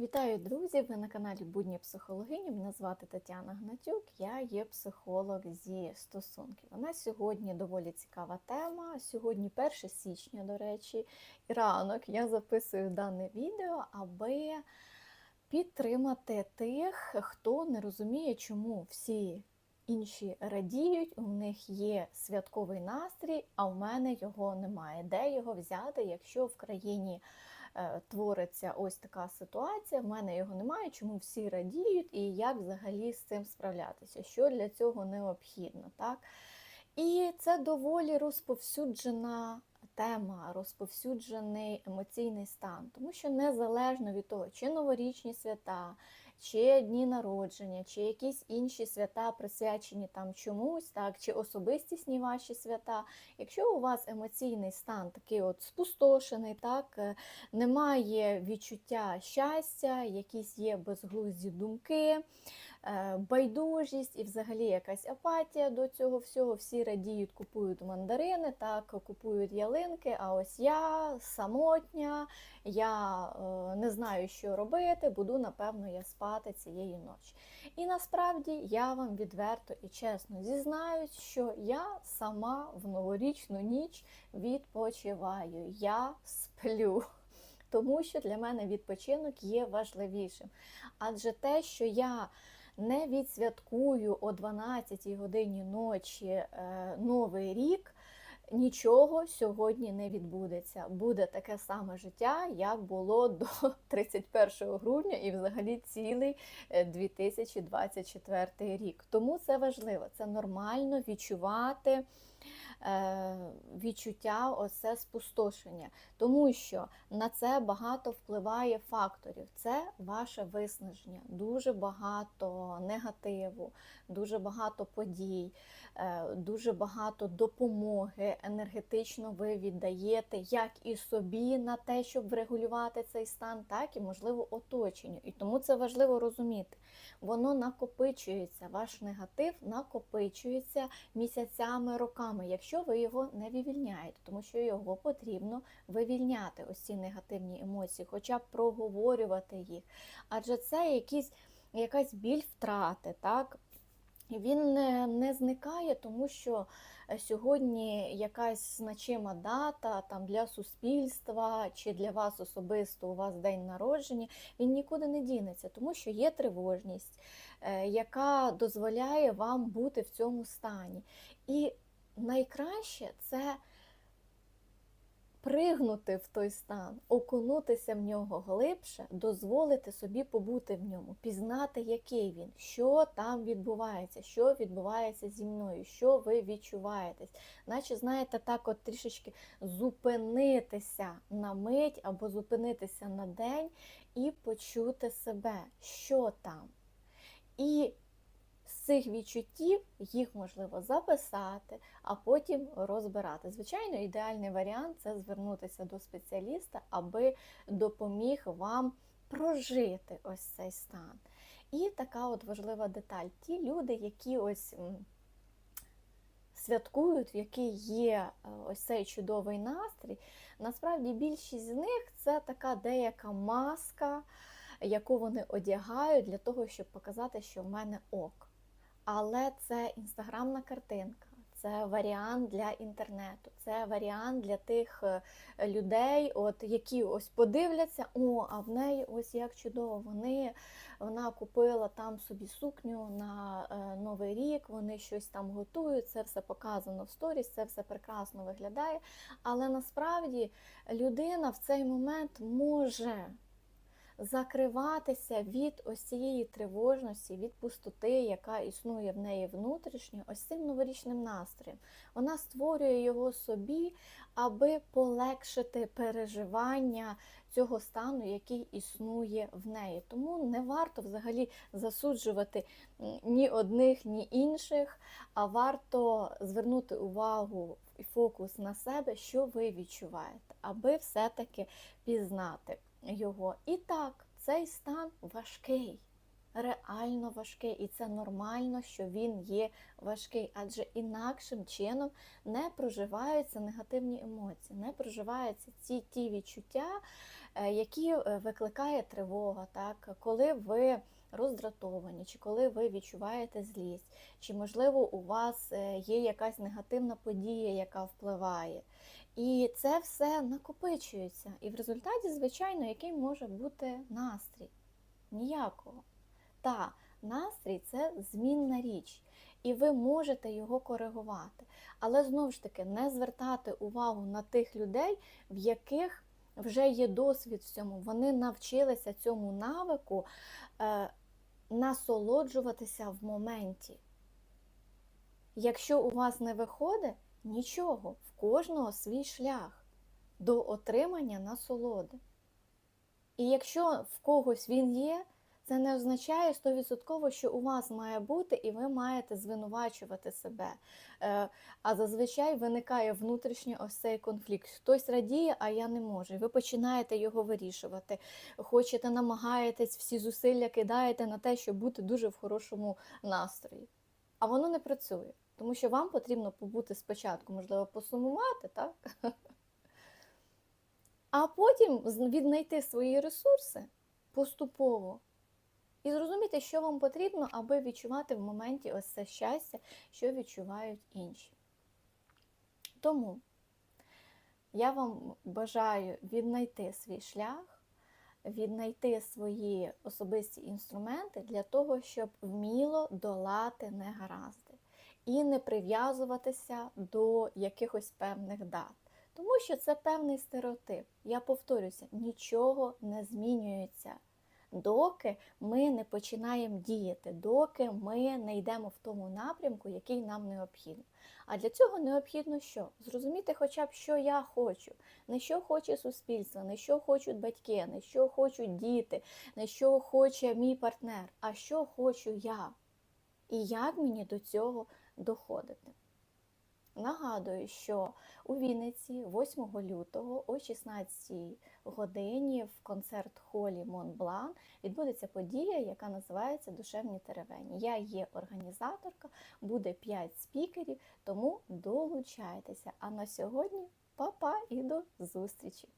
Вітаю, друзі! Ви на каналі Будні психологині. Мене звати Тетяна Гнатюк, я є психолог зі стосунків. У сьогодні доволі цікава тема. Сьогодні 1 січня, до речі, і ранок я записую дане відео, аби підтримати тих, хто не розуміє, чому всі інші радіють, у них є святковий настрій, а в мене його немає. Де його взяти, якщо в країні твориться ось така ситуація, в мене його немає, чому всі радіють, і як взагалі з цим справлятися, що для цього необхідно. Так? І це доволі розповсюджена тема, розповсюджений емоційний стан, тому що незалежно від того, чи новорічні свята, чи дні народження, чи якісь інші свята присвячені там чомусь, так, чи особистісні ваші свята. Якщо у вас емоційний стан такий от спустошений, так, е, немає відчуття щастя, якісь є безглузді думки, байдужість і взагалі якась апатія до цього всього, всі радіють, купують мандарини, так, купують ялинки, а ось я самотня, я е, не знаю, що робити, буду, напевно, я спати цієї ночі. І насправді я вам відверто і чесно зізнаюсь, що я сама в новорічну ніч відпочиваю, я сплю. Тому що для мене відпочинок є важливішим. Адже те, що я не відсвяткую о 12 годині ночі е, Новий рік, нічого сьогодні не відбудеться. Буде таке саме життя, як було до 31 грудня і взагалі цілий е, 2024 рік. Тому це важливо, це нормально відчувати. Е, Відчуття оце спустошення, тому що на це багато впливає факторів. Це ваше виснаження, дуже багато негативу, дуже багато подій, е, дуже багато допомоги енергетично ви віддаєте як і собі на те, щоб врегулювати цей стан, так і можливо оточенню. І тому це важливо розуміти. Воно накопичується, ваш негатив накопичується місяцями, роками, якщо ви його не вивільняєте, тому що його потрібно вивільняти, ось ці негативні емоції, хоча б проговорювати їх. Адже це якісь, якась біль втрати, так? Він не, не зникає, тому що е, сьогодні якась значима дата там для суспільства чи для вас особисто у вас день народження, він нікуди не дінеться, тому що є тривожність, е, яка дозволяє вам бути в цьому стані. І найкраще це пригнути в той стан, окунутися в нього глибше, дозволити собі побути в ньому, пізнати, який він, що там відбувається, що відбувається зі мною, що ви відчуваєтесь. Наче, знаєте, так от трішечки зупинитися на мить або зупинитися на день і почути себе, що там. І цих відчуттів їх можливо записати, а потім розбирати. Звичайно, ідеальний варіант це звернутися до спеціаліста, аби допоміг вам прожити ось цей стан. І така от важлива деталь: ті люди, які ось святкують, в який є е, ось цей чудовий настрій, насправді більшість з них це така деяка маска, яку вони одягають для того, щоб показати, що в мене ок. Але це інстаграмна картинка, це варіант для інтернету, це варіант для тих е, людей, от, які ось подивляться, о, а в неї ось як чудово. Вони, вона купила там собі сукню на е, Новий рік, вони щось там готують, це все показано в сторіс, це все прекрасно виглядає. Але насправді людина в цей момент може закриватися від ось цієї тривожності, від пустоти, яка існує в неї внутрішньо, ось цим новорічним настроєм. Вона створює його собі, аби полегшити переживання цього стану, який існує в неї. Тому не варто взагалі засуджувати ні одних, ні інших, а варто звернути увагу і фокус на себе, що ви відчуваєте, аби все-таки пізнати його. І так, цей стан важкий, реально важкий, і це нормально, що він є важкий, адже інакшим чином не проживаються негативні емоції, не проживаються ці ті відчуття, е, які е, викликає тривога, так? коли ви роздратовані, чи коли ви відчуваєте злість, чи, можливо, у вас е, є якась негативна подія, яка впливає. І це все накопичується. І в результаті, звичайно, який може бути настрій? Ніякого. Та, настрій це змінна річ, і ви можете його коригувати. Але знову ж таки, не звертати увагу на тих людей, в яких вже є досвід в цьому. Вони навчилися цьому навику е, насолоджуватися в моменті. Якщо у вас не виходить, нічого, в кожного свій шлях до отримання насолоди. І якщо в когось він є, це не означає 100%, що у вас має бути, і ви маєте звинувачувати себе. Е, А зазвичай виникає внутрішній ось цей конфлікт. Хтось радіє, а я не можу. Ви починаєте його вирішувати. Хочете, намагаєтесь, всі зусилля кидаєте на те, щоб бути дуже в хорошому настрої. А воно не працює, тому що вам потрібно побути спочатку, можливо, посумувати, так? А потім віднайти свої ресурси поступово і зрозуміти, що вам потрібно, аби відчувати в моменті ось це щастя, що відчувають інші. Тому я вам бажаю віднайти свій шлях, віднайти свої особисті інструменти для того, щоб вміло долати негаразди і не прив'язуватися до якихось певних дат. Тому що це певний стереотип. Я повторюся, нічого не змінюється, доки ми не починаємо діяти, доки ми не йдемо в тому напрямку, який нам необхідно. А для цього необхідно що? Зрозуміти хоча б, що я хочу, не що хоче суспільство, не що хочуть батьки, не що хочуть діти, не що хоче мій партнер, а що хочу я. І як мені до цього доходити. Нагадую, що у Вінниці 8 лютого о 16 годині в концерт-холі Монблан відбудеться подія, яка називається Душевні теревені. Я є організаторка, буде 5 спікерів, тому долучайтеся. А на сьогодні па-па і до зустрічі!